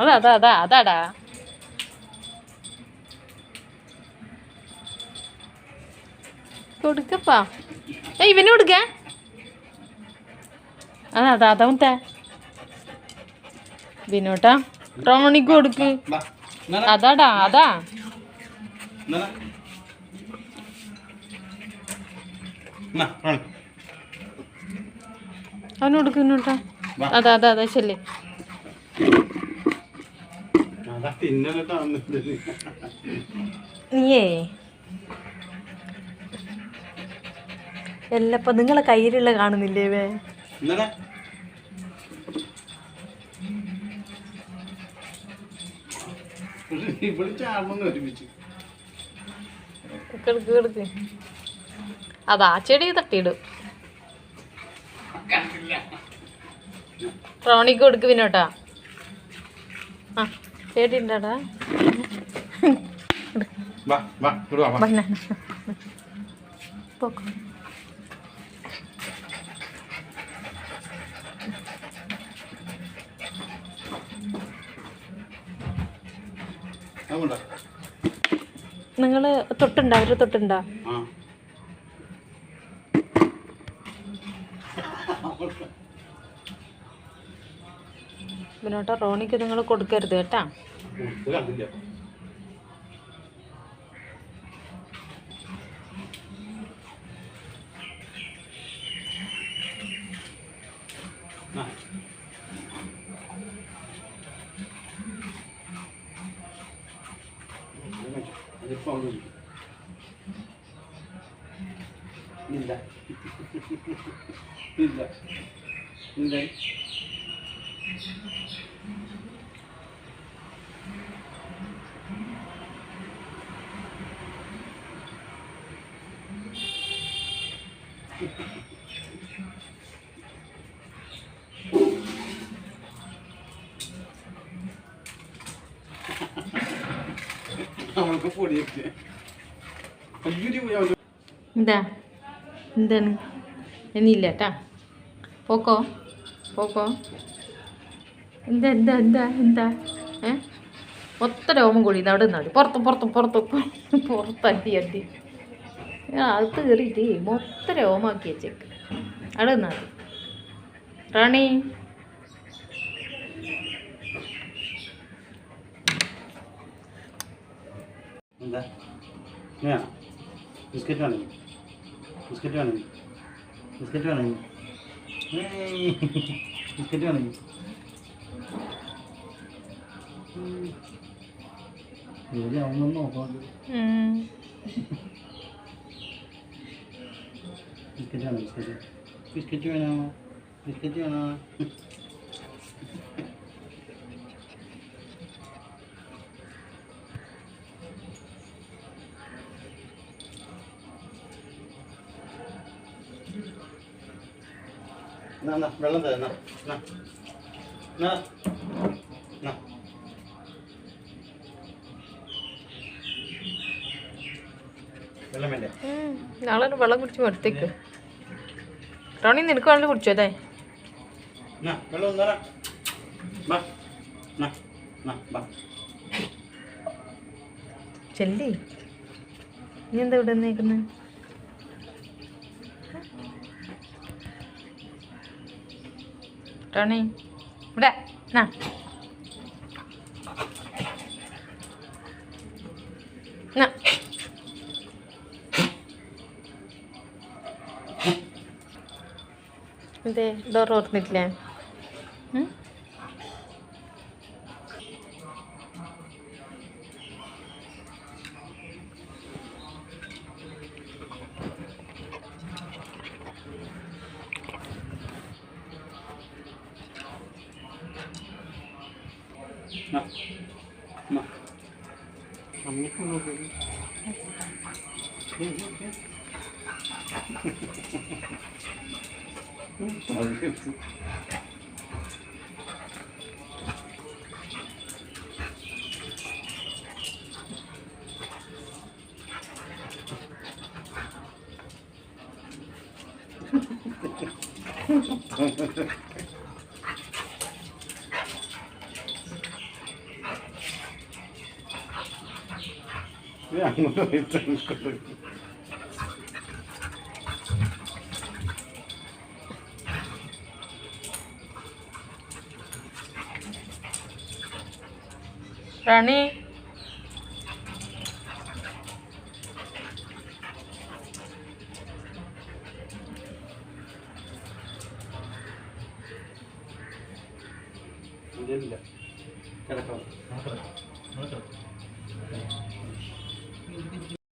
അതാ അതാ അതാ അതാടാ. കൊടുക്കപ്പാ. ഏ ഇവന് കൊടുക്ക. അതാ അതാ അതാമത്തെ വിനോട്ടാ റോണിക്ക് കൊടുക്ക്. അതാടാ അതാ. അവന് കൊടുക്ക് വിനോട്ടാ അതാ അതാ അതാ നീയേ. എല്ലപ്പ നിങ്ങളെ കയ്യിലുള്ള കാണുന്നില്ലേ വേ അതാ ചെടി തട്ടിയിടും. റോണിക്ക് കൊടുക്ക് പിന്നോട്ടാ ആ ചെടി നിങ്ങൾ തൊട്ടുണ്ടോ? അവർ തൊട്ടുണ്ടോ? ആ. പിന്നോട്ടാ റോണിക്ക് നിങ്ങൾ കൊടുക്കരുത് കേട്ടാ. ഇല്ല. ഇല്ല. ഇല്ല. അവൾക്ക് പൊടിയൊക്കെ എന്താ? എന്താണ്? എന്നില്ല കേട്ടാ പോക്കോ? പോക്കോ? എന്താ എന്താ എന്താ എന്താ? ഏ? ഒത്ത രോമം കൂടി അവിടെ നിന്നാടി പുറത്ത് പുറത്ത് പുറത്ത് പുറത്ത് അടി അടി. അത് കയറിയിട്ട് മൊത്ത രോമാക്കി വെച്ചേക്ക്. അവിടെ നിന്നാടി റാണി. ബിസ്ക്കറ്റ് വേണമെങ്കിൽ ബിസ്ക്കറ്റ് വേണമെങ്കിൽ ബിസ്ക്കറ്റ് വേണമെങ്കിൽ ബിസ്ക്കറ്റ് വേണമെങ്കിൽ ജോലി ആവുമെന്ന് നോക്കാം ഉം. ബിസ്ക്കറ്റ് വേണം ബിസ്ക്കറ്റ് ബിസ്ക്കറ്റ് വേണോ ബിസ്ക്കറ്റ് വേണോ എന്നാ, എന്നാ, വെള്ളം തരാം എന്നാ, എന്നാ. എന്നാ, എന്നാ. വെള്ളം വേണ്ടേ ഉം. നാളെ വെള്ളം കുടിച്ച് മടുത്തേക്ക് റോണി നിനക്ക് വേണ്ടി കുടിച്ചോ അതെ വെള്ളം എന്നാ, എന്നാ, ചെല്ലി. നീ എന്താ ഇവിടെ നിന്നേക്കുന്നത് റോണി ഇവിടെ നാ. നാ. എന്തേ ഡോർ ഓർന്നിട്ടില്ലേ Thank എന്നാ, 왜안 물어 있다는 거 റാണി. ഇതില്ല കിടക്കാം